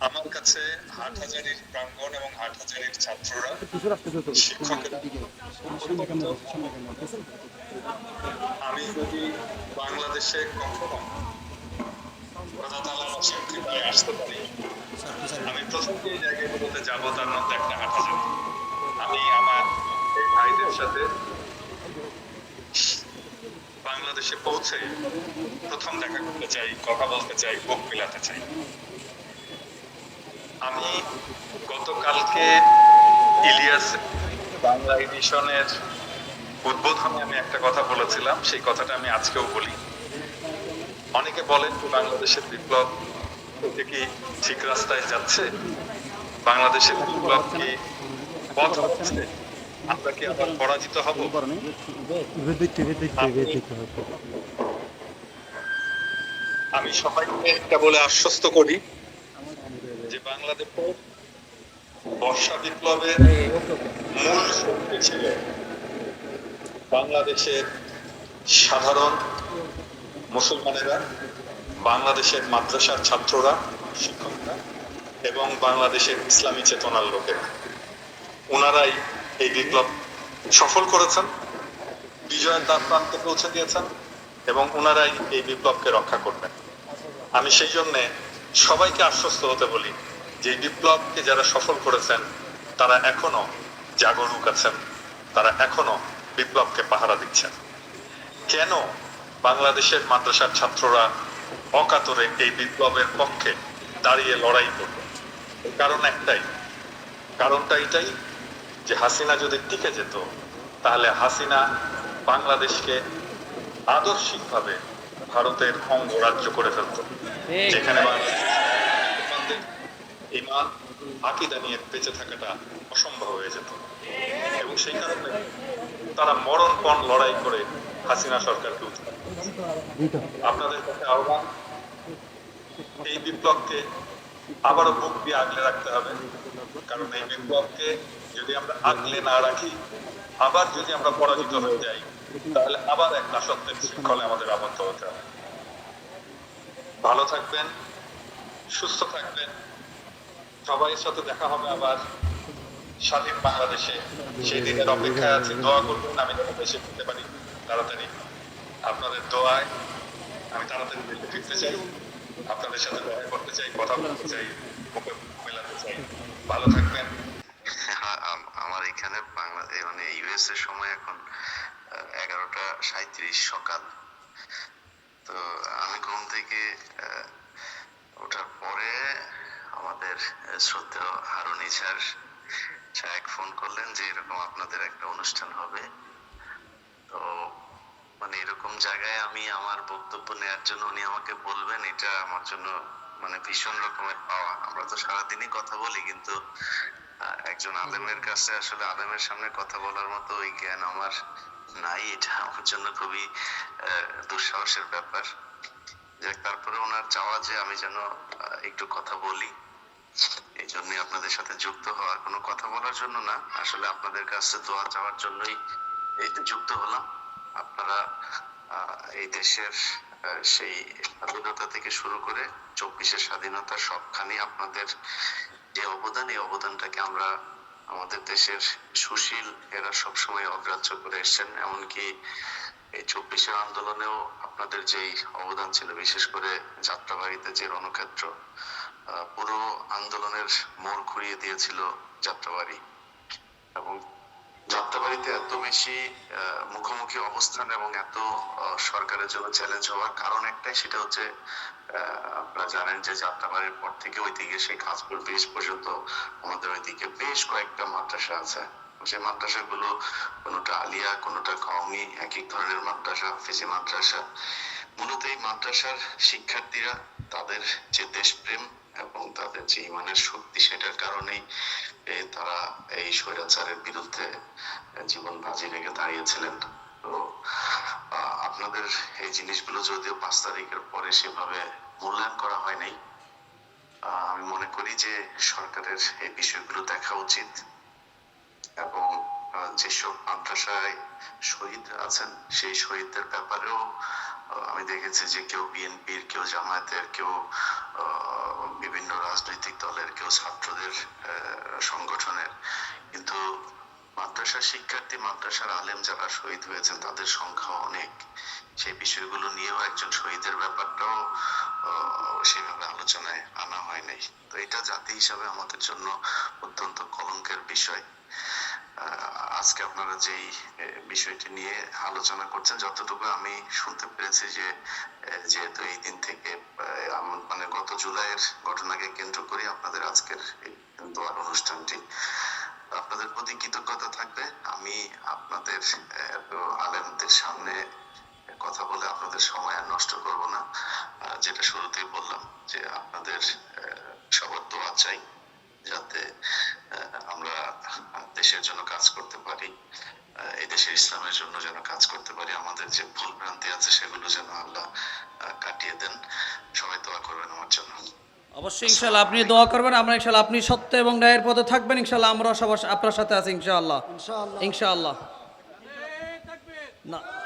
আমার কাছে হাটহাজারির প্রাঙ্গণ এবং ছাত্ররা আমি যদি বাংলাদেশে কখনো আমি যাব, তার মধ্যে একটা হাটহাজারি আমি আমার ভাইদের সাথে বাংলাদেশে পৌঁছে প্রথম দেখা করতে চাই, কথা বলতে চাই, বুক মিলাতে চাই। আমি গতকালকে ইলিয়াস বাংলা এডিশনের উদ্বোধনে আমি একটা কথা বলেছিলাম সেই কথাটা আমি আজকেও বলি। অনেকে বলেন যে বাংলাদেশের বিপ্লব থেকে কি ঠিক রাস্তায় যাচ্ছে? বাংলাদেশের বিপ্লব কি পথ হচ্ছে? আমরা কি আবার পরাজিত হব? আমি সবাইকে এটা বলে আশ্বস্ত করি যে বাংলাদেশের বর্ষা বিপ্লবের মূল শক্তি ছিল বাংলাদেশের সাধারণ মুসলমানেরা, বাংলাদেশের মাদ্রাসার ছাত্ররা, শিক্ষকরা এবং বাংলাদেশের ইসলামী চেতনার লোকেরা। ওনারাই এই বিপ্লব সফল করেছেন, বিজয়ের দ্বার প্রান্তে পৌঁছে দিয়েছেন এবং ওনারাই এই বিপ্লবকে রক্ষা করবেন। আমি সেই জন্যে সবাইকে আশ্বস্ত হতে বলি যে বিপ্লবকে যারা সফল করেছেন, তারা এখনও জাগরুক আছেন। তারা এখনও বিপ্লবকে পাহারা দিচ্ছেন। কেন বাংলাদেশের মাদ্রাসার ছাত্ররা অকাতরে এই বিপ্লবের পক্ষে দাঁড়িয়ে লড়াই এর কারণ একটাই। কারণটা এটাই যে হাসিনা যদি টিকে যেত, তাহলে হাসিনা বাংলাদেশকে আদর্শিকভাবে ভারতের অঙ্গরাজ্য করে ফেলত যেখানে ইমান আকিদা নিয়ে বেঁচে থাকাটা অসম্ভব হয়ে যেত। এবং সেই কারণে তারা মরণপণ লড়াই করে হাসিনা সরকারকে। আপনাদের কাছে আহ্বান, এই বিপ্লবকে আবারও বুক দিয়ে আগলে রাখতে হবে। কারণ এই বিপ্লবকে যদি আমরা আগলে না রাখি আবার যদি আমরা পরাজিত হয়ে যাই, তাহলে আবার এক দাসত্বের শৃঙ্খলে আমাদের আবদ্ধ হতে হবে। ভালো থাকবেন, সুস্থ থাকবেন। সবাইয়ের সাথে দেখা হবে আবার স্বাধীন বাংলাদেশে। সেই দিনের অপেক্ষায় আছি। দোয়া করবেন, আমি যেন দেশে ফিরতে পারি। তাড়াতাড়ি আপনাদের দোয়ায় আমি তাড়াতাড়ি দেশে ফিরতে চাই। আপনাদের সাথে দেখা করতে চাই, কথা বলতে চাই মেলাতে চাই। ভালো থাকবেন। এখানে বাংলা এ মানে ইউএস এর সময় এখন এগারোটা সাঁত্রিশ সকাল। তো আমি ঘুম থেকে ওঠার পরে আমাদের আহ, শ্রদ্ধেয় হারুন ইছার সাহেব ফোন করলেন যে এরকম আপনাদের একটা অনুষ্ঠান হবে। তো মানে এরকম জায়গায় আমি আমার বক্তব্য নেওয়ার জন্য উনি আমাকে বলবেন এটা আমার জন্য মানে ভীষণ রকমের পাওয়া। আমরা তো সারাদিনই কথা বলি, কিন্তু একজন আলেমের কাছে আসলে আলেমের সামনে কথা বলার মতো ওই জ্ঞান আমার নাই। এটা আমার জন্য খুবই দুঃসাহসের ব্যাপার। যাক, তারপরে ওনার চাওয়া যে আমি যেন একটু কথা বলি, এই জন্যই আপনাদের সাথে যুক্ত হওয়ার। কোনো কথা বলার জন্য না, আসলে আপনাদের কাছে দোয়া চাওয়ার জন্যই এইতে যুক্ত হলাম। আপনারা এই দেশের সেই স্বাধীনতা থেকে শুরু করে চব্বিশের স্বাধীনতা সবখানে আপনাদের যে অবদান, এই অবদানটাকে আমরা আমাদের দেশের সুশীল এরা সবসময় অগ্রাহ্য করে এসছেন। এমনকি এই চব্বিশের আন্দোলনেও আপনাদের যেই অবদান ছিল, বিশেষ করে যাত্রাবাড়িতে যে রণক্ষেত্র পুরো আন্দোলনের মোড় ঘুরিয়ে দিয়েছিল যাত্রাবাড়ি। এবং যাত্রাবাড়িতে এত বেশি মুখোমুখি অবস্থান এবং এত সরকারের জন্য চ্যালেঞ্জ হওয়ার কারণ একটাই, সেটা হচ্ছে আপনারা জানেন যে যাত্রাবাড়ির পর থেকে ওইদিকে সেই খাসপুর ব্রিজ পর্যন্ত আমাদের ওইদিকে বেশ কয়েকটা মাদ্রাসা আছে। যে মাদ্রাসাগুলো, কোনোটা আলিয়া, কোনোটা কওমি এক এক ধরনের মাদ্রাসা হাফিজি মাদ্রাসা। মূলত এই মাদ্রাসার শিক্ষার্থীরা তাদের যে দেশপ্রেম এবং তাদের যে ইমানের শক্তি সেটার কারণেই তারা এই স্বৈরাচারের বিরুদ্ধে জীবন বাজি রেখে দাঁড়িয়েছিলেন। তো আপনাদের এই জিনিসগুলো যদিও পাঁচ তারিখের পরে সেভাবে মূল্যায়ন করা হয় নাই আহ, আমি মনে করি যে সরকারের এই বিষয়গুলো দেখা উচিত। এবং যেসব মাদ্রাসায় শহীদ আছেন সেই শহীদদের ব্যাপারেও আমি দেখেছি যে কেউ বিএনপির, কেউ জামায়াতের, কেউ বিভিন্ন রাজনৈতিক দলের, কেউ ছাত্রদের সংগঠনের। কিন্তু মাদ্রাসার শিক্ষার্থী, মাদ্রাসার আলেম যারা শহীদ হয়েছেন, তাদের সংখ্যা অনেক। সেই বিষয়গুলো নিয়েও একজন শহীদের ব্যাপারটাও সেভাবে আলোচনায় আনা হয় নাই। তো এটা জাতি হিসাবে আমাদের জন্য অত্যন্ত কলঙ্কের বিষয়। আজকে আপনারা যেই বিষয়টি নিয়ে আলোচনা করছেন, যতটুকু আমি শুনতে পেরেছি যে যেহেতু এই দিন থেকে মানে গত জুলাইয়ের ঘটনাকে কেন্দ্র করে আপনাদের আজকের দোয়ার অনুষ্ঠানটি, আপনাদের প্রতি কৃতজ্ঞতা থাকবে। আমি আপনাদের আলেমদের সামনে কথা বলে আপনাদের সময় আর নষ্ট করব না। যেটা শুরুতেই বললাম যে, আপনাদের সবার দোয়া চাই, যাতে দেশের জন্য কাজ করতে পারি এই দেশের ইসলামের জন্য যেন কাজ করতে পারি আমাদের যে ভুল ভ্রান্তি আছে সেগুলো যেন আল্লাহ কাটিয়ে দেন। সবাই দোয়া করবেন আমার জন্য। অবশ্যই ইনশাল্লাহ আপনি দোয়া করবেন। আমরা ইনশাল্লাহ আপনি সত্য এবং ন্যায়ের পথে থাকবেন। ইনশাল্লাহ আমরা সবার আপনার সাথে আছি ইনশাআল্লাহ। ইনশাআল্লাহ। না।